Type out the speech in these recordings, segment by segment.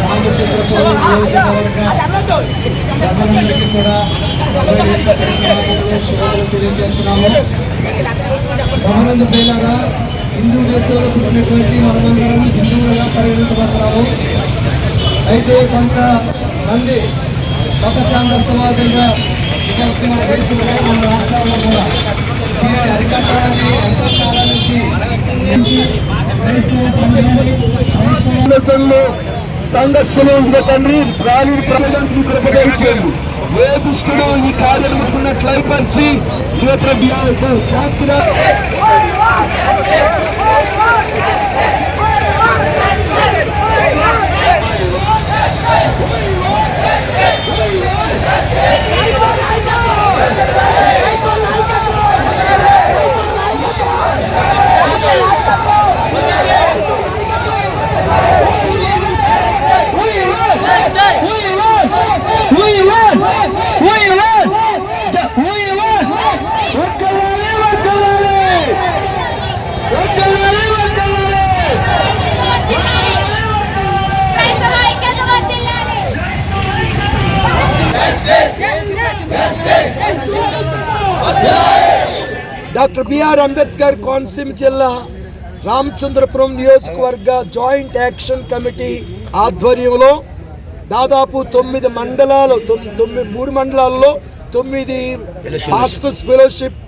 రామచంద్రపురం కూడా రామానంద పేలారా హిందూ దేశంలో పుట్టినటువంటి మనమందరం హిందువులుగా పరిగణించబడతాము అయితే కొంత కొంతమంది మత చాంద్రస్తవాదంగా మన దేశంలో మన రాష్ట్రాల్లో కూడా సంఘస్సులు తండ్రి రాని ప్రజలకు కృపగించారు ఏ దుష్టుడు ఈ కార్యాలు ముట్టుకున్నట్లయిపరిచి శాస్త్ర డాక్టర్ బిఆర్ అంబేద్కర్ కోనసీమ జిల్లా రామచంద్రపురం నియోజకవర్గ జాయింట్ యాక్షన్ కమిటీ ఆధ్వర్యంలో దాదాపు తొమ్మిది మండలాలు తొమ్- తొమ్మిది మూడు మండలాల్లో తొమ్మిది మాస్టర్స్ ఫెలోషిప్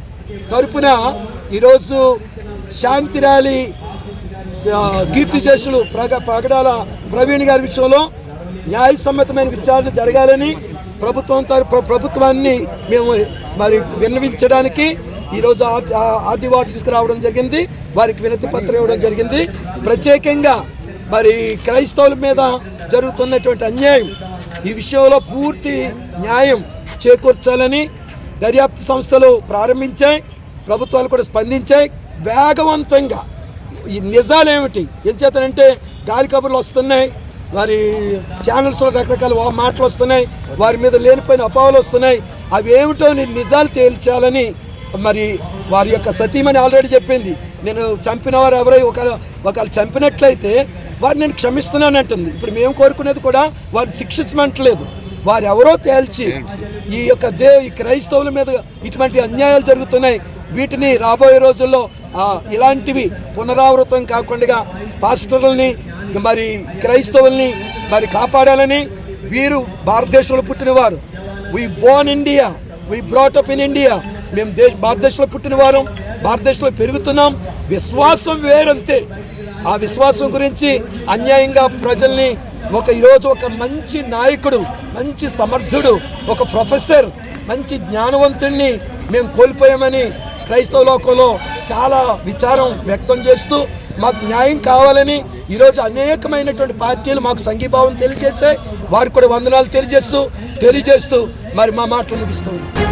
తరపున ఈరోజు శాంతి ర్యాలీ కీర్తి చేసులు ప్రగ ప్రగడాల ప్రవీణ్ గారి విషయంలో న్యాయసమ్మతమైన విచారణ జరగాలని ప్రభుత్వం తరపు ప్రభుత్వాన్ని మేము మరి విన్నవించడానికి ఈరోజు ఆర్టీఓ ఆఫీస్కి రావడం జరిగింది. వారికి వినతి పత్రం ఇవ్వడం జరిగింది. ప్రత్యేకంగా మరి క్రైస్తవుల మీద జరుగుతున్నటువంటి అన్యాయం ఈ విషయంలో పూర్తి న్యాయం చేకూర్చాలని దర్యాప్తు సంస్థలు ప్రారంభించాయి ప్రభుత్వాలు కూడా స్పందించాయి. వేగవంతంగా ఈ నిజాలు ఏమిటి ఏం చేతనంటే గాలి కబుర్లు వస్తున్నాయి. వారి ఛానల్స్లో రకరకాల మాటలు వస్తున్నాయి. వారి మీద లేనిపోయిన అపోహలు వస్తున్నాయి. అవి ఏమిటో ని- నిజాలు తేల్చాలని మరి వారి యొక్క సతీమణి ఆల్రెడీ చెప్పింది. నేను చంపిన వారు ఎవరై ఒక చంపినట్లయితే వారు నేను క్షమిస్తున్నానంటుంది ఇప్పుడు మేము కోరుకునేది కూడా వారిని శిక్షించమంటలేదు వారు ఎవరో తేల్చి ఈ యొక్క దే ఈ క్రైస్తవుల మీద ఇటువంటి అన్యాయాలు జరుగుతున్నాయి. వీటిని రాబోయే రోజుల్లో ఇలాంటివి పునరావృతం కాకుండా పాస్టర్లని మరి క్రైస్తవుల్ని మరి కాపాడాలని వీరు భారతదేశంలో పుట్టినవారు. We born India we brought up in India మేము దేశ భారతదేశంలో పుట్టినవారు భారతదేశంలో పెరుగుతున్నాం. విశ్వాసం వేరంతే. ఆ విశ్వాసం గురించి అన్యాయంగా ప్రజల్ని ఒక ఈరోజు ఒక మంచి నాయకుడు మంచి సమర్థుడు ఒక ప్రొఫెసర్ మంచి జ్ఞానవంతుణ్ణి మేము కోల్పోయామని క్రైస్తవ లోకంలో చాలా విచారం వ్యక్తం చేస్తూ మాకు న్యాయం కావాలని ఈరోజు అనేకమైనటువంటి పార్టీలు మాకు సంఘీభావం తెలియజేశాయి. వారికి కూడా వందనాలు తెలియజేస్తూ తెలియజేస్తూ మరి మా మాటలు ముగిస్తుంది